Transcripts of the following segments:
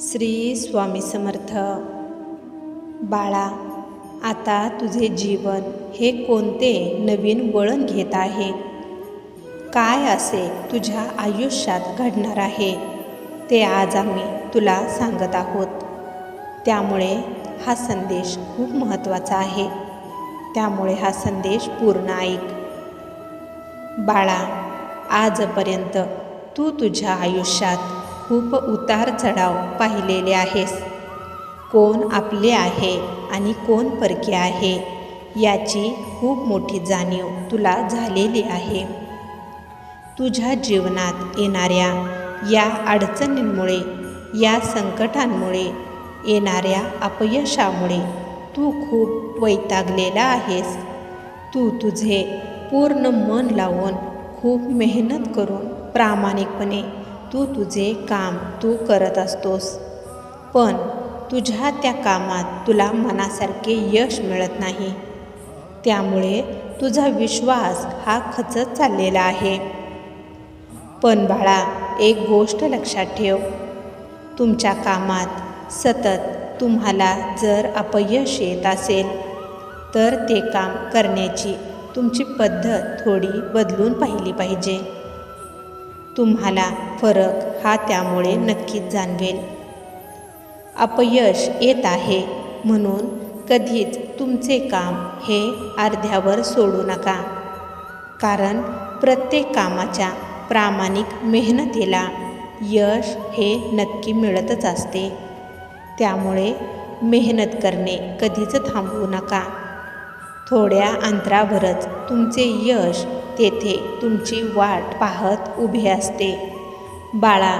श्री स्वामी समर्थ. बाळा आता तुझे जीवन हे कोणते नवीन वळण घेत आहे? काय असे तुझ्या आयुष्यात घडणार आहे? ते आज आम्ही तुला सांगत आहोत. त्यामुळे हा संदेश खूप महत्त्वाचा आहे. त्यामुळे हा संदेश पूर्ण ऐक. बाळा आजपर्यंत तू तुझ्या आयुष्यात खूप उतार चढाव पाहिलेले आहेस. कोण आपले आहे आणि कोण परके आहे याची खूप मोठी जाणीव तुला झालेली आहे. तुझ्या जीवनात येणाऱ्या या अडचणींमुळे या संकटांमुळे येणाऱ्या अपयशामुळे तू खूप वैतागलेला आहेस. तू तुझे पूर्ण मन लावून खूप मेहनत करून प्रामाणिकपणे तू तुझे काम तू करत असतोस. पण तुझ्या त्या कामात तुला मनासारखे यश मिळत नाही. त्यामुळे तुझा विश्वास हा खचत चाललेला आहे. पण बाळा एक गोष्ट लक्षात ठेव. तुमच्या कामात सतत तुम्हाला जर अपयश येत असेल तर ते काम करण्याची तुमची पद्धत थोडी बदलून पाहिली पाहिजे. तुम्हाला फरक हा त्यामुळे नक्कीच जाणवेल. अपयश येत आहे म्हणून कधीच तुमचे काम हे अर्ध्यावर सोडू नका. कारण प्रत्येक कामाच्या प्रामाणिक मेहनतीला यश हे नक्की मिळतच असते. त्यामुळे मेहनत करणे कधीच थांबवू नका. थोड्या अंतरावरच तुमचे यश तेथे तुमची वाट पाहत उभे असते. बाळा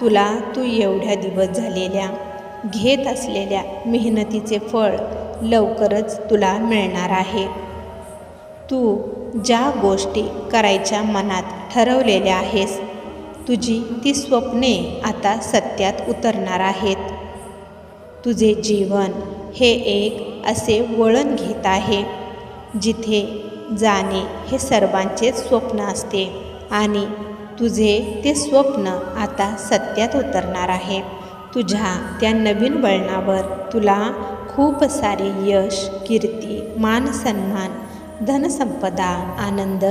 तुला तू एवढ्या दिवस झालेल्या घेत असलेल्या मेहनतीचे फळ लवकरच तुला मिळणार आहे. तू ज्या गोष्टी करायच्या मनात ठरवलेल्या आहेस तुझी ती स्वप्ने आता सत्यात उतरणार आहेत. तुझे जीवन हे एक असे वळण घेत आहे जिथे जाणे हे सर्वांचेच स्वप्न असते. आणि तुझे ते स्वप्न आता सत्यात उतरणार आहे. तुझ्या त्या नवीन वळणावर तुला खूप सारे यश कीर्ती मान सन्मान धनसंपदा आनंद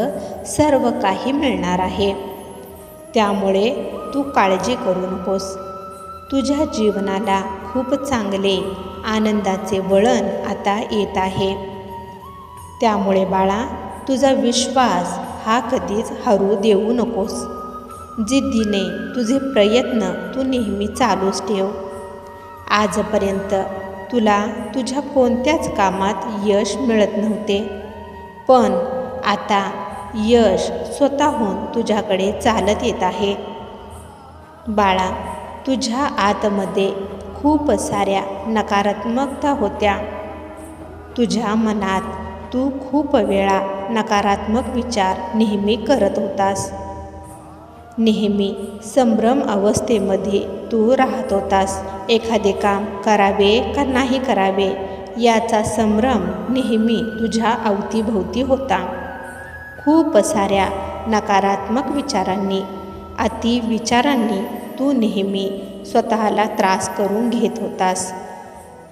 सर्व काही मिळणार आहे. त्यामुळे तू काळजी करू नकोस तुझ्या जीवनाला खूप चांगले आनंदाचे वळण आता येत आहे. त्यामुळे बाळा तुझा विश्वास हा कधीच हरू देऊ नकोस. जिद्दीने तुझे प्रयत्न तू नेहमी चालूच ठेव. आजपर्यंत तुला तुझ्या कोणत्याच कामात यश मिळत नव्हते. पण आता यश स्वतःहून तुझ्याकडे चालत येत आहे. बाळा तुझ्या आतमध्ये खूप साऱ्या नकारात्मकता होत्या. तुझ्या मनात तू खूप वेळा नकारात्मक विचार नेहमी करत होतास. नेहमी संभ्रम अवस्थेमध्ये तू राहत होतास. एखादे काम करावे का नाही करावे याचा संभ्रम नेहमी तुझ्या अवतीभोवती होता. खूप साऱ्या नकारात्मक विचारांनी अतिविचारांनी तू नेहमी स्वतःला त्रास करून घेत होतास.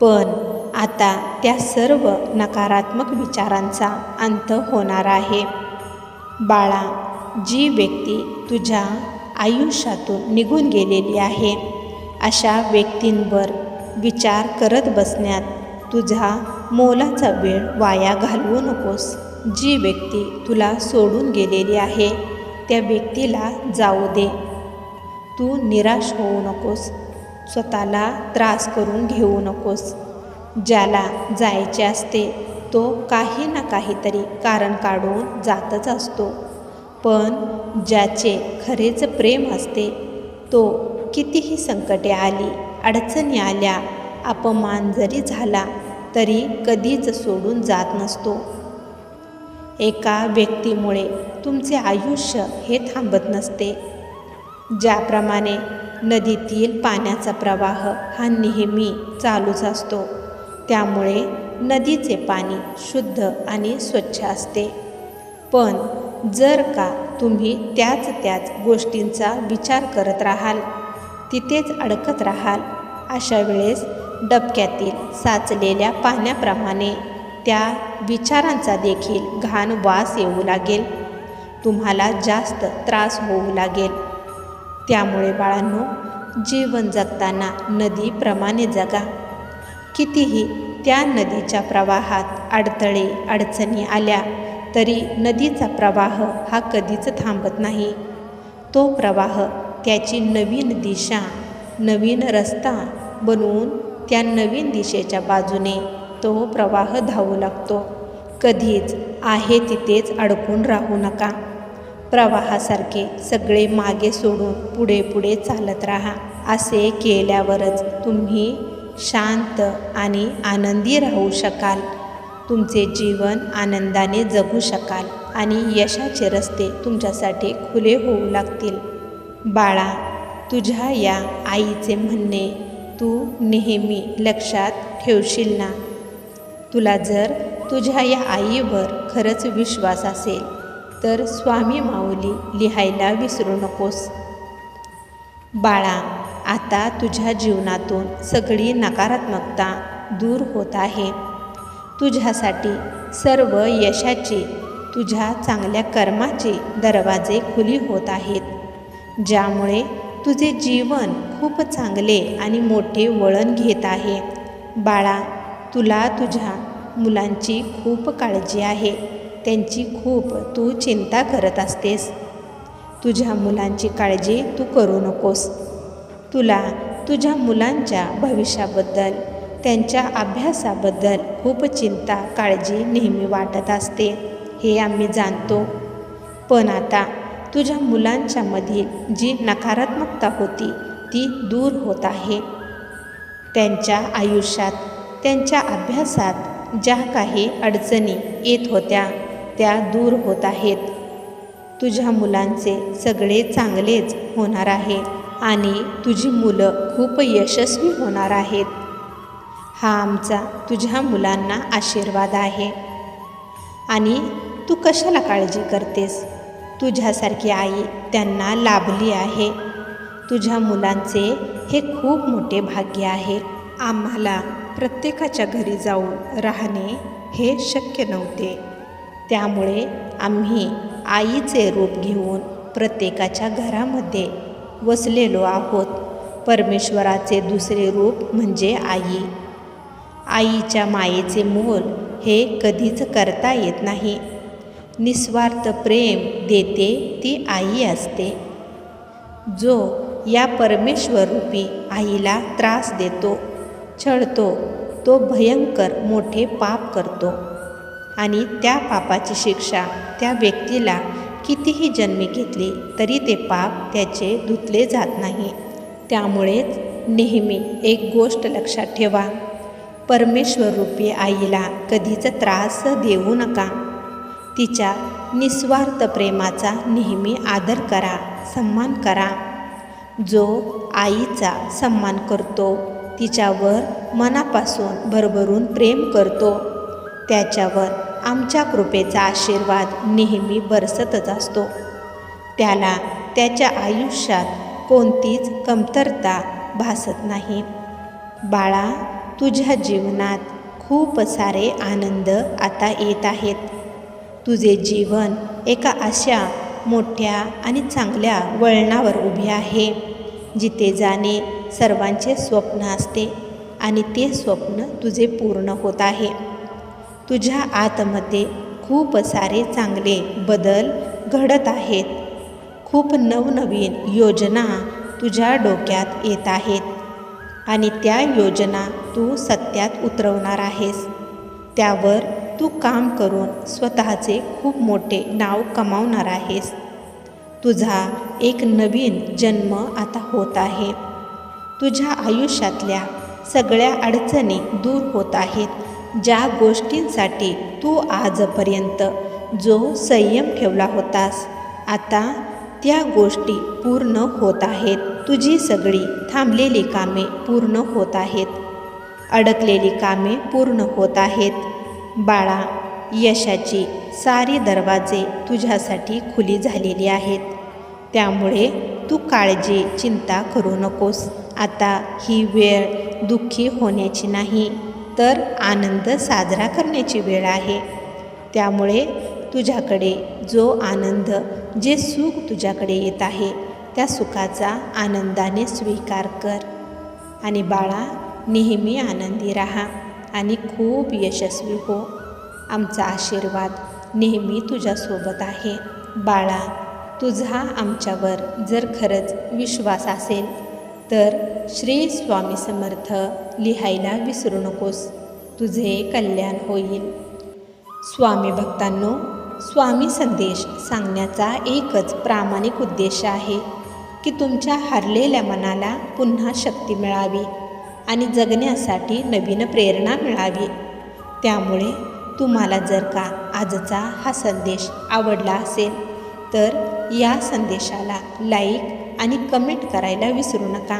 पण आता त्या सर्व नकारात्मक विचारांचा अंत होणार आहे. बाळा जी व्यक्ती तुझ्या आयुष्यातून निघून गेलेली आहे अशा व्यक्तींवर विचार करत बसण्यात तुझा मोलाचा वेळ वाया घालवू नकोस. जी व्यक्ती तुला सोडून गेलेली आहे त्या व्यक्तीला जाऊ दे. तू निराश होऊ नकोस. स्वतःला त्रास करून घेऊ नकोस. ज्याला जायचे असते तो काही ना काहीतरी कारण काढून जातच असतो. पण ज्याचे खरेच प्रेम असते तो कितीही संकटे आली अडचणी आल्या अपमान जरी झाला तरी कधीच सोडून जात नसतो. एका व्यक्तीमुळे तुमचे आयुष्य हे थांबत नसते. ज्याप्रमाणे नदीतील पाण्याचा प्रवाह हा नेहमी चालूच असतो. त्यामुळे नदीचे पाणी शुद्ध आणि स्वच्छ असते. पण जर का तुम्ही त्याच त्याच गोष्टींचा विचार करत राहाल तिथेच अडकत राहाल अशा वेळेस डबक्यातील साचलेल्या पाण्याप्रमाणे त्या विचारांचा देखील घाण वास येऊ लागेल. तुम्हाला जास्त त्रास होऊ लागेल. त्यामुळे बाळांनो जीवन जगताना नदीप्रमाणे जगा. कितीही त्या नदीच्या प्रवाहात अडथळे अडचणी आल्या तरी नदीचा प्रवाह हा कधीच थांबत नाही. तो प्रवाह त्याची नवीन दिशा नवीन रस्ता बनवून त्या नवीन दिशेच्या बाजूने तो प्रवाह धावू लागतो. कधीच आहे तिथेच अडकून राहू नका. प्रवाहासारखे सगळे मागे सोडून पुढे पुढे चालत राहा असे केल्यावरच तुम्ही शांत आणि आनंदी राहू शकाल. तुमचे जीवन आनंदाने जगू शकाल आणि यशाचे रस्ते तुमच्यासाठी खुले होऊ लागतील. बाळा तुझ्या या आईचे म्हणणे तू नेहमी लक्षात ठेवशील ना? तुला जर तुझ्या या आईवर खरंच विश्वास असेल तर स्वामी माऊली लिहायला विसरू नकोस. बाळा आता तुझ्या जीवनातून सगळी नकारात्मकता दूर होत आहे. तुझ्यासाठी सर्व यशाची तुझ्या चांगल्या कर्माचे दरवाजे खुली होत आहेत ज्यामुळे तुझे जीवन खूप चांगले आणि मोठे वळण घेत आहे. बाळा तुला तुझ्या मुलांची खूप काळजी आहे. त्यांची खूप तू चिंता करत असतेस. तुझ्या मुलांची काळजी तू करू नकोस. तुला तुझ्या मुलांच्या भविष्याबद्दल त्यांच्या अभ्यासाबद्दल खूप चिंता काळजी नेहमी वाटत असते हे आम्ही जाणतो. पण आता तुझ्या मुलांच्यामधील जी नकारात्मकता होती ती दूर होत आहे. त्यांच्या आयुष्यात त्यांच्या अभ्यासात ज्या काही अडचणी येत होत्या त्या दूर होत आहेत. तुझ्या मुलांचे सगळे चांगलेच होणार आहे. आणि तुझी मुलं खूप यशस्वी होणार आहेत. हा आमचा तुझ्या मुलांना आशीर्वाद आहे. आणि तू कशाला काळजी करतेस? तुझ्यासारखी आई त्यांना लाभली आहे. तुझ्या मुलांचे हे खूप मोठे भाग्य आहे. आम्हाला प्रत्येकाच्या घरी जाऊन राहणे हे शक्य नव्हते. त्यामुळे आम्ही आईचे रूप घेऊन प्रत्येकाच्या घरामध्ये वसलेलो आहोत. परमेश्वराचे दुसरे रूप म्हणजे आई. आईच्या मायेचे मोल हे कधीच करता येत नाही. निस्वार्थ प्रेम देते ती आई असते. जो या परमेश्वररूपी आईला त्रास देतो छळतो तो भयंकर मोठे पाप करतो. आणि त्या पापाची शिक्षा त्या व्यक्तीला कितीही जन्मी घेतले तरी ते पाप त्याचे धुतले जात नाही. त्यामुळेच नेहमी एक गोष्ट लक्षात ठेवा. परमेश्वरूपी आईला कधीच त्रास देऊ नका. तिच्या निस्वार्थ प्रेमाचा नेहमी आदर करा सन्मान करा. जो आईचा सन्मान करतो तिच्यावर मनापासून भरभरून प्रेम करतो. त्याच्यावर आमच्या कृपेचा आशीर्वाद नेहमी बरसतच असतो. त्याला त्याच्या आयुष्यात कोणतीच कमतरता भासत नाही. बाळा तुझ्या जीवनात खूप सारे आनंद आता येत आहेत. तुझे जीवन एका अशा मोठ्या आणि चांगल्या वळणावर उभे आहे जिथे जाणे सर्वांचे स्वप्न असते आणि ते स्वप्न तुझे पूर्ण होत आहे. तुझ्या आतमध्ये खूप सारे चांगले बदल घडत आहेत. खूप नवनवीन योजना तुझ्या डोक्यात येत आहेत आणि त्या योजना तू सत्यात उतरवणार आहेस. त्यावर तू काम करून स्वतःचे खूप मोठे नाव कमावणार आहेस. तुझा एक नवीन जन्म आता होत आहे. तुझ्या आयुष्यातल्या सगळ्या अडचणी दूर होत आहेत. ज्या गोष्टींसाठी तू आजपर्यंत जो संयम ठेवला होतास आता त्या गोष्टी पूर्ण होत आहेत. तुझी सगळी थांबलेली कामे पूर्ण होत आहेत. अडकलेली कामे पूर्ण होत आहेत. बाळा यशाची सारी दरवाजे तुझ्यासाठी खुली झालेली आहेत. त्यामुळे तू काळजी चिंता करू नकोस. आता ही वेळ दुःखी होण्याची नाही. तर आनंद साजरा करण्याची वेळ आहे. त्यामुळे तुझ्याकडे जो आनंद जे सुख तुझ्याकडे येत आहे त्या सुखाचा आनंदाने स्वीकार कर. आणि बाळा नेहमी आनंदी राहा आणि खूप यशस्वी हो. आमचा आशीर्वाद नेहमी तुझ्यासोबत आहे. बाळा तुझा आमच्यावर जर खरंच विश्वास असेल तर श्री स्वामी समर्थ लिहायला विसरू नकोस. तुझे कल्याण होईल. स्वामी भक्तांनो स्वामी संदेश सांगण्याचा एकच प्रामाणिक उद्देश आहे की तुमच्या हरलेल्या मनाला पुन्हा शक्ती मिळावी आणि जगण्यासाठी नवीन प्रेरणा मिळावी. त्यामुळे तुम्हाला जर का आजचा हा संदेश आवडला असेल तर या संदेशाला लाईक आणि कमेंट करायला विसरू नका.